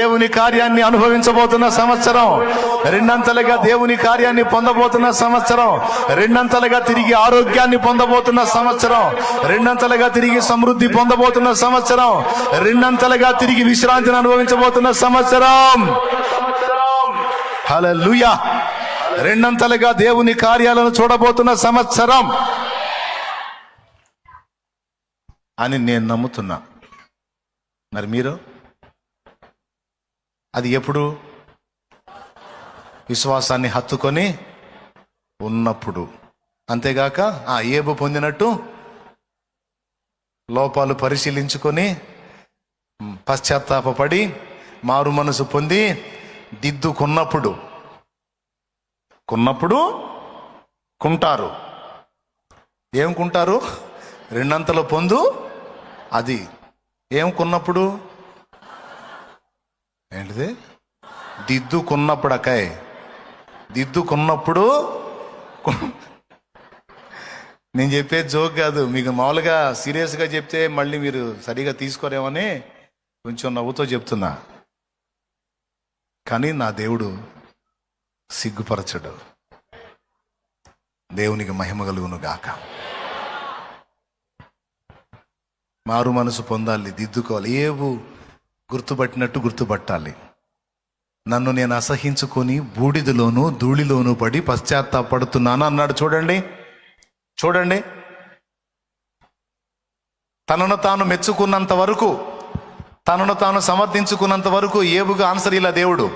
దేవుని కార్యాన్ని అనుభవించబోతున్న సంవత్సరం. రెండంతలుగా దేవుని కార్యాన్ని పొందబోతున్న సంవత్సరం. రెండంతలుగా తిరిగి ఆరోగ్యాన్ని పొందబోతున్న సంవత్సరం. రెండంతలుగా తిరిగి సమృద్ధి పొందబోతున్న సంవత్సరం. రెండంతలుగా తిరిగి విశ్రాంతిని అనుభవించబోతున్న సంవత్సరం. హల్లెలూయా. రెండంతలుగా దేవుని కార్యాలను చూడబోతున్న సంవత్సరం. అని నేను నమ్ముతున్నా. మరి మీరు? అది ఎప్పుడు? విశ్వాసాన్ని హత్తుకొని ఉన్నప్పుడు. అంతేగాక ఆ ఏబు పొందినట్టు లోపాలు పరిశీలించుకొని పశ్చాత్తాపడి పశ్చాత్తాపపడి మారు మనసు పొంది దిద్దుకున్నప్పుడు. కొన్నప్పుడు కుంటారు. ఏం కుంటారు? రెండంతలో పొందు అది. ఏం కొన్నప్పుడు? ఏంటిది? దిద్దుకున్నప్పుడు అకాయ్ దిద్దుకున్నప్పుడు నేను చెప్పే జోక్ కాదు. మీకు మామూలుగా సీరియస్గా చెప్తే మళ్ళీ మీరు సరిగా తీసుకోరేమని కొంచెం నవ్వుతో చెప్తున్నా. కానీ నా దేవుడు సిగ్గుపరచడు. దేవునికి మహిమ కలుగును గాక. మారు మనసు పొందాలి దిద్దుకోవాలి. ఏవు గుర్తుపట్టినట్టు గుర్తుపట్టాలి. నన్ను నేను అసహించుకొని బూడిదలోను ధూళిలోను పడి పశ్చాత్తాపడుతున్నాను అన్నాడు. చూడండి చూడండి. తనను తాను మెచ్చుకున్నంత వరకు తనను తాను సమర్థించుకున్నంత వరకు ఏబుగా ఆన్సర్ ఇలా దేవుడు.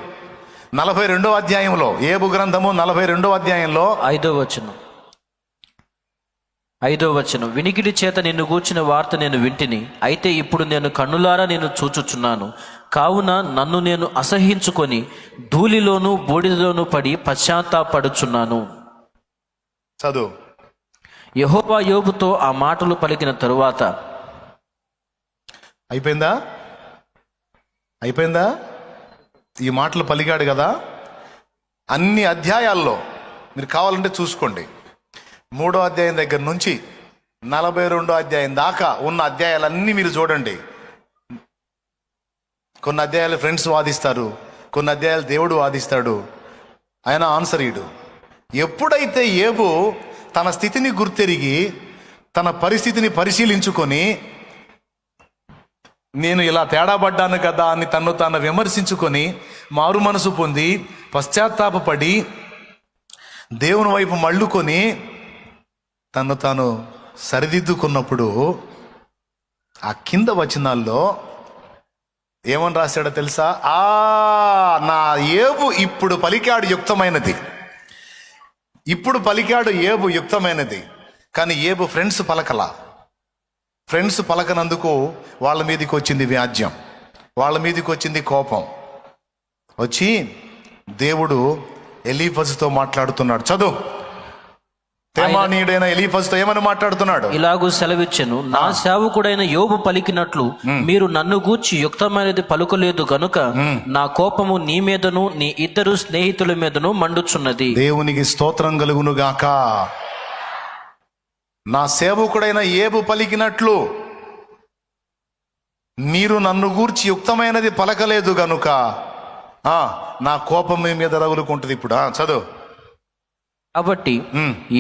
నలభై రెండో అధ్యాయంలో ఏబు గ్రంథము నలభై రెండో అధ్యాయంలో ఐదో వచనం. ఐదో వచనం వినికిడి చేత నిన్ను గూర్చిన వార్త నేను వింటిని అయితే ఇప్పుడు నేను కన్నులారా నేను చూచుచున్నాను. కావున నన్ను నేను అసహించుకొని ధూళిలోను బూడిదలోను పడి పశ్చాత్తాపడుచున్నాను. చదువు. యెహోవా యోబుతో ఆ మాటలు పలికిన తరువాత అయిపోయిందా? అయిపోయిందా? ఈ మాటలు పలికాడు కదా? అన్ని అధ్యాయాల్లో మీరు కావాలంటే చూసుకోండి. మూడో అధ్యాయం దగ్గర నుంచి నలభై రెండో అధ్యాయం దాకా ఉన్న అధ్యాయాలన్నీ మీరు చూడండి. కొన్ని అధ్యాయాలు ఫ్రెండ్స్ వాదిస్తారు కొన్ని అధ్యాయాలు దేవుడు వాదిస్తాడు. ఆయన ఆన్సర్ ఇడు. ఎప్పుడైతే ఏబు తన స్థితిని గుర్తెరిగి తన పరిస్థితిని పరిశీలించుకొని నేను ఇలా తేడా పడ్డాను కదా అని తను తాను విమర్శించుకొని మారు మనసు పొంది పశ్చాత్తాపపడి దేవుని వైపు మళ్ళుకొని తను తాను సరిదిద్దుకున్నప్పుడు ఆ కింద వచనాల్లో ఏమని రాశాడో తెలుసా? ఆ నా ఏబు ఇప్పుడు పలికాడు యుక్తమైనది. ఇప్పుడు పలికాడు ఏబు యుక్తమైనది. కానీ ఏబు ఫ్రెండ్స్ పలకలా. ఫ్రెండ్స్ పలకనందుకు వాళ్ళ మీదకి వచ్చింది వ్యాజ్యం. వాళ్ళ మీదకి వచ్చింది కోపం. వచ్చి దేవుడు ఎలీఫజ్తో మాట్లాడుతున్నాడు. చదువు. తేమానీయుడైన ఎలీఫజ్తో ఏమని మాట్లాడుతున్నాడు? ఇలాగూ సెలవిచ్చెను నా సేవకుడైన యోబు పలికినట్లు మీరు నన్ను గూర్చి యుక్తమైనది పలుకలేదు గనుక నా కోపము నీ మీదను నీ ఇద్దరు స్నేహితుల మీదను మండుచున్నది. దేవునికి స్తోత్రం కలుగును గాక నా సేవకుడైన ఏబు పలికినట్లు మీరు నన్ను గూర్చి యుక్తమైనది పలకలేదు గనుక ఆ నా కోపం మీ మీద రగులుకుంటుంది ఇప్పుడు చదువు. కాబట్టి.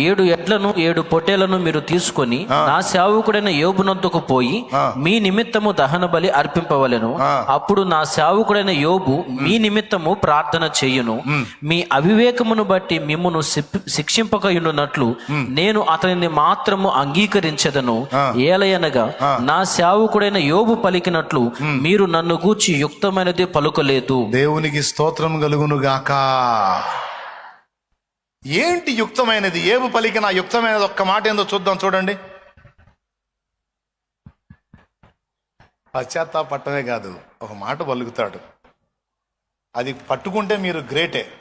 ఏడు ఎడ్లను ఏడు పొట్టేలను మీరు తీసుకొని నా సేవకుడైన యోబునొద్దకు పోయి. మీ నిమిత్తము దహన బలి అర్పింపవలెను. అప్పుడు నా సేవకుడైన యోబు మీ నిమిత్తము ప్రార్థన చెయ్యును మీ అవివేకమును బట్టి మిమ్మును శిక్షింపకయున్నట్లు నేను అతనిని మాత్రము అంగీకరించదను. ఏలయనగా నా సేవకుడైన యోబు పలికినట్లు మీరు నన్ను గూర్చి యుక్తమైనది పలుకలేదు. దేవునికి స్తోత్రం కలుగును గాక ఏంటి యుక్తమైనది? ఏబు పలికిన నా యుక్తమైనది ఒక్క మాట ఏందో చూద్దాం చూడండి. పశ్చాత్తాపట్టమే కాదు ఒక మాట పలుకుతాడు. అది పట్టుకుంటే మీరు గ్రేటే.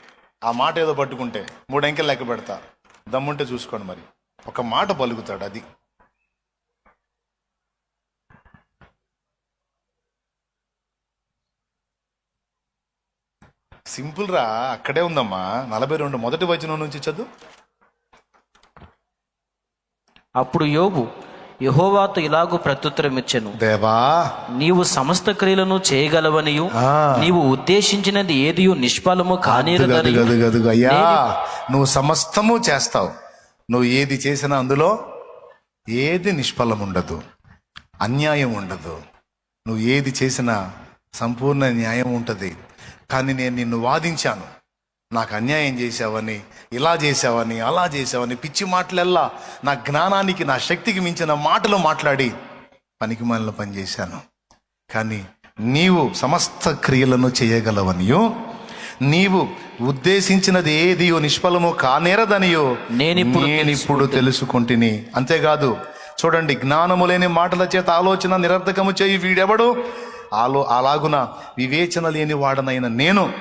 ఆ మాట ఏదో పట్టుకుంటే మూడు అంకెలు లెక్క పెడతా. దమ్ముంటే చూసుకోండి మరి. ఒక మాట పలుకుతాడు అది. సింపుల్ రా అక్కడే ఉందమ్మా. నలభై రెండు మొదటి వచనం నుంచి చదువు. అప్పుడు యోబు యహోవాతో ఇలాగూ ప్రత్యుత్తరం ఇచ్చెను దేవా! నీవు సమస్త క్రియలను చేయగలవనియు. నీవు ఉద్దేశించినది ఏది నిష్ఫలము కానేరదని అయ్యా నువ్వు సమస్తము చేస్తావు. నువ్వు ఏది చేసినా అందులో ఏది నిష్ఫలం ఉండదు అన్యాయం ఉండదు నువ్వు ఏది చేసినా సంపూర్ణ న్యాయం ఉంటుంది కానీ నేను నిన్ను వాదించాను. నాకు అన్యాయం చేశావని ఇలా చేశావని అలా చేశావని పిచ్చి మాటలెల్లా నా జ్ఞానానికి నా శక్తికి మించిన మాటలు మాట్లాడి పనికి మనలో పనిచేశాను కానీ నీవు సమస్త క్రియలను చేయగలవనియో నీవు ఉద్దేశించినది ఏదియో నిష్ఫలము కానేరదనియో నేనిప్పుడు నేనిప్పుడు తెలుసుకుంటుని. అంతేకాదు చూడండి జ్ఞానము లేని మాటల చేత ఆలోచన నిరర్ధకము చేయి వీడెవడు? ఆలో అలాగున వివేచన లేని వాడనైన నేను.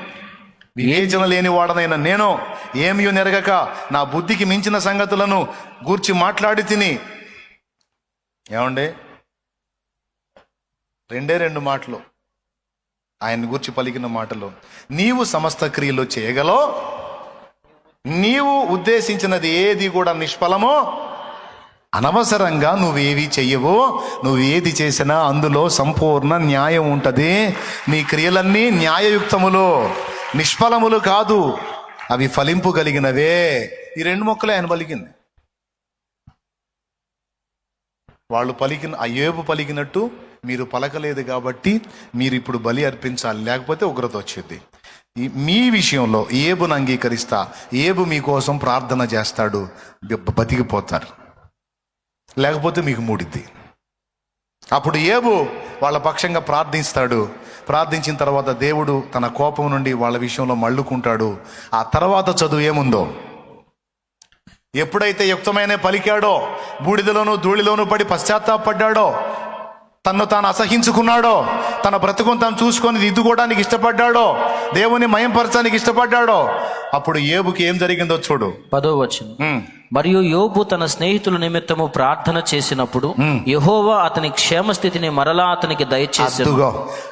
వివేచన లేని వాడనైన నేను. ఏమియో నెరగక నా బుద్ధికి మించిన సంగతులను గూర్చి మాట్లాడి తిని. ఏమండి? రెండే రెండు మాటలు. ఆయన గురించి పలికిన మాటలు. నీవు సమస్త క్రియలు చేయగలవు. నీవు ఉద్దేశించినది ఏది కూడా నిష్ఫలమో అనవసరంగా నువ్వేవి చెయ్యవో నువ్వు ఏది చేసినా అందులో సంపూర్ణ న్యాయం ఉంటుంది. నీ క్రియలన్నీ న్యాయయుక్తములు నిష్ఫలములు కాదు. అవి ఫలింపు కలిగినవే. ఈ రెండు మొక్కలే ఆయన పలికింది. వాళ్ళు పలికిన అయ్యేపు పలికినట్టు మీరు పలకలేదు కాబట్టి మీరు ఇప్పుడు బలి అర్పించాలి. లేకపోతే ఉగ్రత వచ్చింది. ఈ- మీ విషయంలో ఏబును అంగీకరిస్తా. ఏబు మీకోసం ప్రార్థన చేస్తాడు. బతికిపోతారు లేకపోతే మీకు మూడిద్ది. అప్పుడు ఏబు వాళ్ళ పక్షంగా ప్రార్థిస్తాడు. ప్రార్థించిన తర్వాత దేవుడు తన కోపం నుండి వాళ్ళ విషయంలో మళ్ళుకుంటాడు. ఆ తర్వాత చదువు ఏముందో? ఎప్పుడైతే యుక్తమైన పలికాడో బూడిదలోను ధూళిలోను పడి పశ్చాత్తాపడ్డాడో తన్ను తాను అసహించుకున్నాడో తన బ్రతుకును తాను చూసుకొని దిద్దుకోవడానికి ఇష్టపడ్డాడో దేవుని మయంపరచడానికి ఇష్టపడ్డాడో అప్పుడు ఏబుకి ఏం జరిగిందో చూడు. పదో ఉమ్. మరియు యోబు తన స్నేహితుల నిమిత్తము ప్రార్థన చేసినప్పుడు యెహోవా అతని క్షేమస్థితిని మరలా అతనికి దయచేసి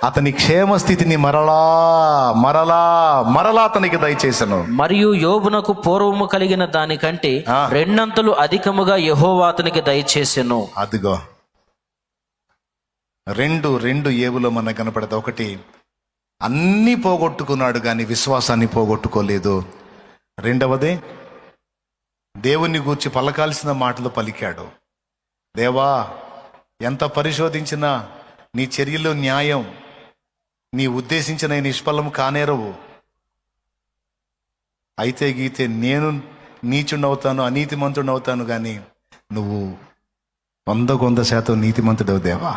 అతని క్షేమ స్థితిని మరలా మరలా మరలా అతనికి దయచేసను మరియు యోబునకు పూర్వము కలిగిన దానికంటే. రెండంతలు అధికముగా యెహోవా అతనికి దయచేసెను అదిగో రెండు రెండు ఏవులో మనకు కనపడదు ఒకటి అన్నీ పోగొట్టుకున్నాడు కానీ విశ్వాసాన్ని పోగొట్టుకోలేదు. రెండవది దేవుని గూర్చి పలకాల్సిన మాటలు పలికాడు. దేవా ఎంత పరిశోధించినా నీ చర్యలు న్యాయం నీ ఉద్దేశించిన ఈ నిష్ఫలం కానేరవు. అయితే గీతే నేను నీచుండవుతాను అనీతిమంతుడవుతాను కానీ నువ్వు వందకు వంద శాతం నీతిమంతుడవు దేవా.